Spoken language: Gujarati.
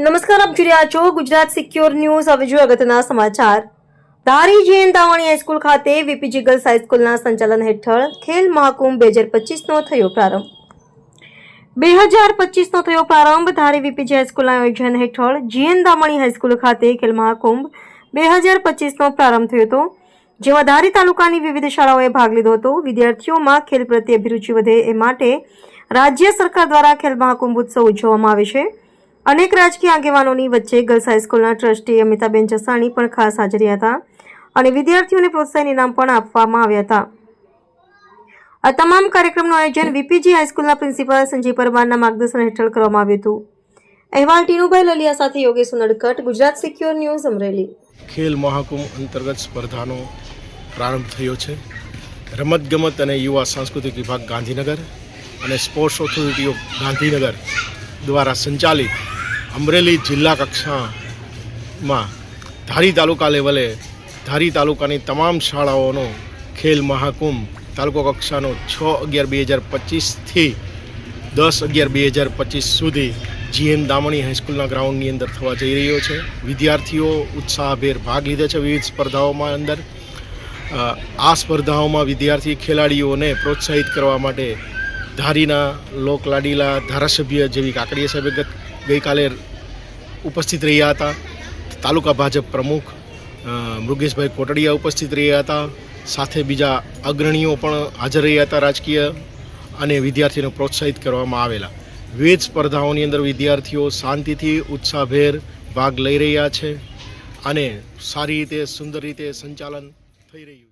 નમસ્કાર, આપ જોઈ રહ્યા છો ગુજરાત સિક્યોર ન્યૂઝ. હવે જોઈએ અગત્યના સમાચાર. ધારી જૈન દાવાણી હાઈસ્કૂલ ખાતે વીપીજી ગર્લ્સ હાઈસ્કૂલના સંચાલન હેઠળ ખેલ મહાકુંભ બે હજાર પચીસનો થયો પ્રારંભ. બે હજાર પચીસનો થયો પ્રારંભ. ધારી વીપીજી હાઈસ્કૂલના આયોજન હેઠળ જીએન દામણી હાઈસ્કૂલ ખાતે ખેલ મહાકુંભ બે હજાર પચીસનો પ્રારંભ થયો હતો, જેમાં ધારી તાલુકાની વિવિધ શાળાઓએ ભાગ લીધો હતો. વિદ્યાર્થીઓમાં ખેલ પ્રત્યે અભિરુચિ વધે એ માટે રાજ્ય સરકાર દ્વારા ખેલ મહાકુંભ ઉત્સવ ઉજવવામાં આવે છે. અનેક રાજકીય આગેવાનોની વચ્ચે ગર્લ્સ હાઈસ્કૂલના ટ્રસ્ટી અમિતાબેન જસાણી પણ ખાસ હાજરી હતા અને વિદ્યાર્થીઓને પ્રોત્સાહન ઇનામ પણ આપવામાં આવ્યા હતા. આ તમામ કાર્યક્રમનું આયોજન વીપીજી હાઈસ્કૂલના પ્રિન્સિપાલ સંજય પરમારના માર્ગદર્શન હેઠળ કરવામાં આવ્યું હતું. અહેવાલ ટીનુભાઈ લલિયા સાથે યોગેશ નડકટ, ગુજરાત સિક્યોર ન્યૂઝ અમરેલી. ખેલ મહાકુંભ અંતર્ગત સ્પર્ધાનો પ્રારંભ થયો છે. રમતગમત અને યુવા સાંસ્કૃતિક વિભાગ ગાંધીનગર અને સ્પોર્ટ્સ ઓથોરિટી ઓફ ગાંધીનગર દ્વારા સંચાલિત અમરેલી જિલ્લા કક્ષામાં ધારી તાલુકા લેવલે ધારી તાલુકાની તમામ શાળાઓનો ખેલ મહાકુંભ તાલુકો કક્ષાનો છ અગિયાર બે હજાર પચીસથી દસ અગિયાર બે હજાર પચીસ સુધી જીએન દામણી હાઈસ્કૂલના ગ્રાઉન્ડની અંદર થવા જઈ રહ્યો છે. વિદ્યાર્થીઓ ઉત્સાહભેર ભાગ લીધે છે વિવિધ સ્પર્ધાઓમાં અંદર. આ સ્પર્ધાઓમાં વિદ્યાર્થી ખેલાડીઓને પ્રોત્સાહિત કરવા માટે ધારીના લોકલાડીલા ધારાસભ્ય જેવી કાકડીયા સાહેબે ગત ગઈકાલે ઉપસ્થિત રહ્યા હતા. તાલુકા ભાજપ પ્રમુખ મૃગેશભાઈ કોટડિયા ઉપસ્થિત રહ્યા હતા. સાથે બીજા અગ્રણીઓ પણ હાજર રહ્યા હતા રાજકીય અને વિદ્યાર્થીઓને પ્રોત્સાહિત કરવામાં આવેલા. વિવિધ સ્પર્ધાઓની અંદર વિદ્યાર્થીઓ શાંતિથી, ઉત્સાહભેર ભાગ લઈ રહ્યા છે અને સારી રીતે, સુંદર રીતે સંચાલન થઈ રહ્યું